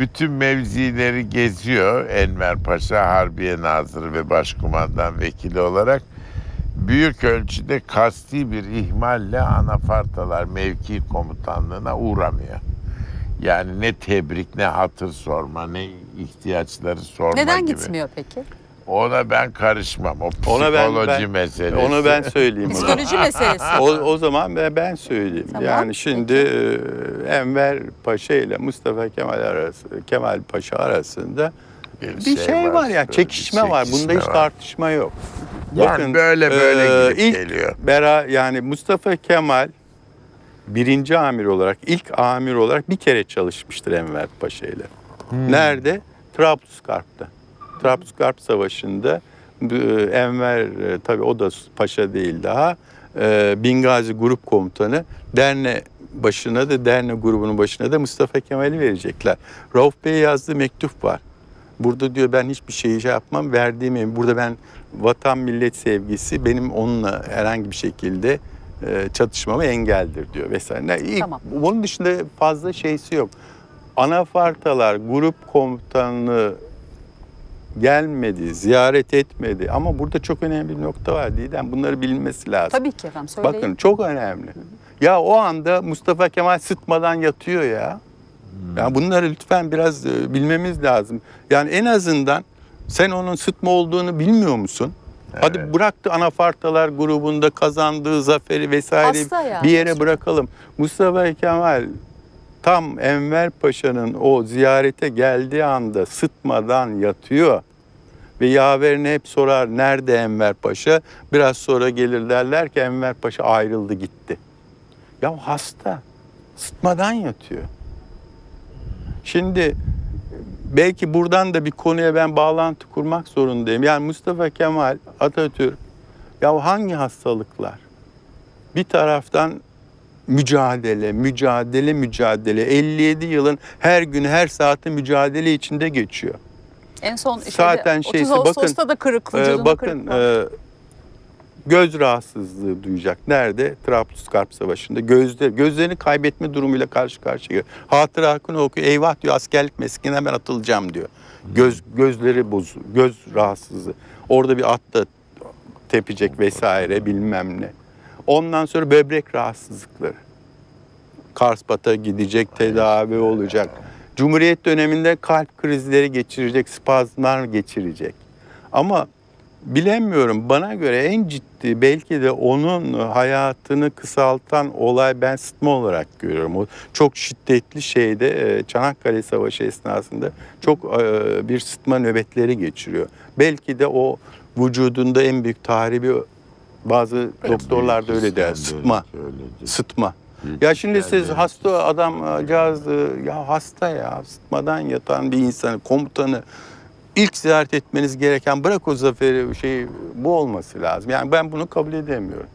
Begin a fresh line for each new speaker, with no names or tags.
bütün mevzileri geziyor Enver Paşa Harbiye Nazırı ve Başkumandan Vekili olarak. Büyük ölçüde kasti bir ihmalle anafartalar mevki komutanlığına uğramıyor. Yani ne tebrik ne hatır sorma ne ihtiyaçları sorma
Neden
gibi.
gitmiyor peki?
Ona ben karışmam. O
Ona ben,
psikoloji
ben
meselesi.
onu ben söyleyeyim.
Psikoloji meselesi.
O, o zaman ben, ben söyleyeyim.
Tamam,
yani şimdi e, Enver Paşa ile Mustafa Kemal arası Kemal Paşa arasında bir şey, var, ya
bir
çekişme, var. Bunda
çekişme
hiç
var.
tartışma yok.
Yani böyle böyle
e,
gidip
ilk
geliyor.
Bera yani Mustafa Kemal birinci amir olarak ilk amir olarak bir kere çalışmıştır Enver Paşa ile.
Hmm.
Nerede? Trablusgarp'ta. Trablusgarp Savaşı'nda e, Enver e, tabii o da paşa değil daha. E, Bingazi Grup Komutanı Derne başına da Derne grubunun başına da Mustafa Kemal'i verecekler. Rauf Bey'e yazdığı mektup var. Burada diyor ben hiçbir şeyi şey yapmam. Verdiğim burada ben vatan millet sevgisi benim onunla herhangi bir şekilde çatışmama engeldir diyor vesaire. İlk-
Tamam.
Bunun dışında fazla şeysi yok. Anafartalar grup komutanlığı gelmedi, ziyaret etmedi. Ama burada çok önemli bir nokta var Didem. Bunları bilinmesi lazım.
Tabii ki efendim söyleyin.
Bakın çok önemli. Ya o anda Mustafa Kemal sıtmadan yatıyor ya. Ya bunları lütfen biraz e, bilmemiz lazım. Yani en azından sen onun sıtma olduğunu bilmiyor musun? Hadi
Evet.
bıraktı anafartalar grubunda kazandığı zaferi vesaire
Hasta yani.
bir yere bırakalım. Mustafa Kemal tam Enver Paşa'nın o ziyarete geldiği anda sıtmadan yatıyor. Ve yaverini hep sorar nerede Enver Paşa? Biraz sonra gelir derler ki Enver Paşa ayrıldı gitti. Ya hasta. Sıtmadan yatıyor. Şimdi belki buradan da bir konuya ben bağlantı kurmak zorundayım. Yani Mustafa Kemal Atatürk ya hangi hastalıklar? Bir taraftan mücadele, mücadele, mücadele. 57 yılın her gün, her saati mücadele içinde geçiyor.
En son şeyde,
Zaten
30
şeysi, bakın,
Ağustos'ta da kırık, vücudunda
bakın e, göz rahatsızlığı duyacak. Nerede? Trablusgarp Savaşı'nda. Gözler, gözlerini kaybetme durumuyla karşı karşıya. Hatıra hakkını okuyor. Eyvah diyor askerlik mesleğinden ben atılacağım diyor. Göz gözleri bozu, göz rahatsızlığı. Orada bir at da tepecek vesaire bilmem ne. Ondan sonra böbrek rahatsızlıkları. Karspat'a gidecek, tedavi olacak. Cumhuriyet döneminde kalp krizleri geçirecek, spazmlar geçirecek. Ama bilemiyorum bana göre en ciddi belki de onun hayatını kısaltan olay ben sıtma olarak görüyorum. O çok şiddetli şeyde e, Çanakkale Savaşı esnasında çok e, bir sıtma nöbetleri geçiriyor. Belki de o vücudunda en büyük tahribi bazı doktorlar da öyle der sıtma. Sıtma. Ya şimdi siz hasta adamcağız ya hasta ya sıtmadan yatan bir insanı komutanı ilk ziyaret etmeniz gereken bırak o zaferi şey bu olması lazım. Yani ben bunu kabul edemiyorum.